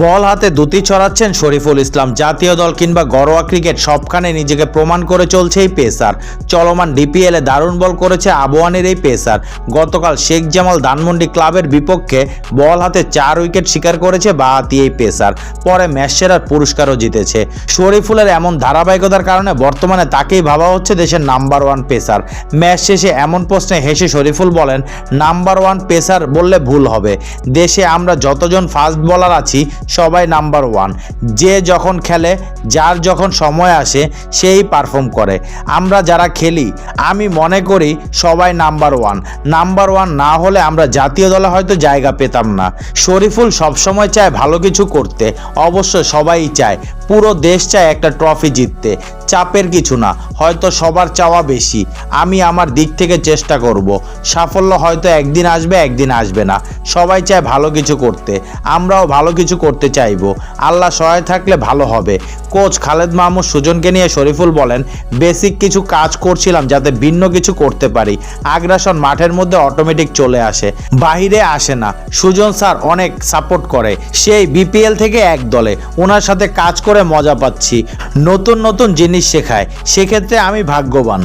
বল হাতে দুটি ছড়াচ্ছেন শরীফুল ইসলাম। জাতীয় দল কিংবা ঘরোয়া ক্রিকেট সবখানে নিজেকে প্রমাণ করে চলছে এই পেসার। চলমান ডিপিএলে দারুণ বল করেছে আবহানের এই পেসার। গতকাল শেখ জামাল ধানমন্ডি ক্লাবের বিপক্ষে বল হাতে চার উইকেট শিকার করেছে বাহাতি এই পেসার। পরে ম্যাচ সেরার পুরস্কারও জিতেছে। শরীফুলের এমন ধারাবাহিকতার কারণে বর্তমানে তাকেই ভাবা হচ্ছে দেশের নাম্বার ওয়ান পেসার। ম্যাচ শেষে এমন প্রশ্নে হেসে শরীফুল বলেন, নাম্বার ওয়ান পেসার বললে ভুল হবে। দেশে আমরা যতজন ফাস্ট বলার আছি সবাই নাম্বার ওয়ান। যে যখন খেলে, যার যখন সময় আসে, সেই পারফর্ম করে। আমরা যারা খেলি, আমি মনে করি সবাই নাম্বার ওয়ান। নাম্বার ওয়ান না হলে আমরা জাতীয় দলে হয়তো জায়গা পেতাম না। শরীফুল সবসময় চায় ভালো কিছু করতে। অবশ্য সবাই চায় পুরো দেশ চায় একটা ট্রফি জিততে। চাপের কিছু না, হয়তো সবার চাওয়া বেশি। আমি আমার দিক থেকে চেষ্টা করব। সাফল্য হয়তো একদিন আসবে একদিন আসবে না। সবাই চায় ভালো কিছু করতে। আমরাও ভালো কিছু করতে চাইব। আল্লাহ সহায় থাকলে ভালো হবে। কোচ খালেদ মাহমুদ সুজনকে নিয়ে শরীফুল বলেন, বেসিক কিছু কাজ করছিলাম যাতে ভিন্ন কিছু করতে পারি। আগ্রাসন মাঠের মধ্যে অটোমেটিক চলে আসে। বাহিরে আসে না। সুজন স্যার অনেক সাপোর্ট করে। সেই বিপিএল থেকে এক দলে। ওনার সাথে কাজ করে মজা পাচ্ছি। নতুন নতুন জিনিস শেখায়। সেক্ষেত্রে আমি ভাগ্যবান।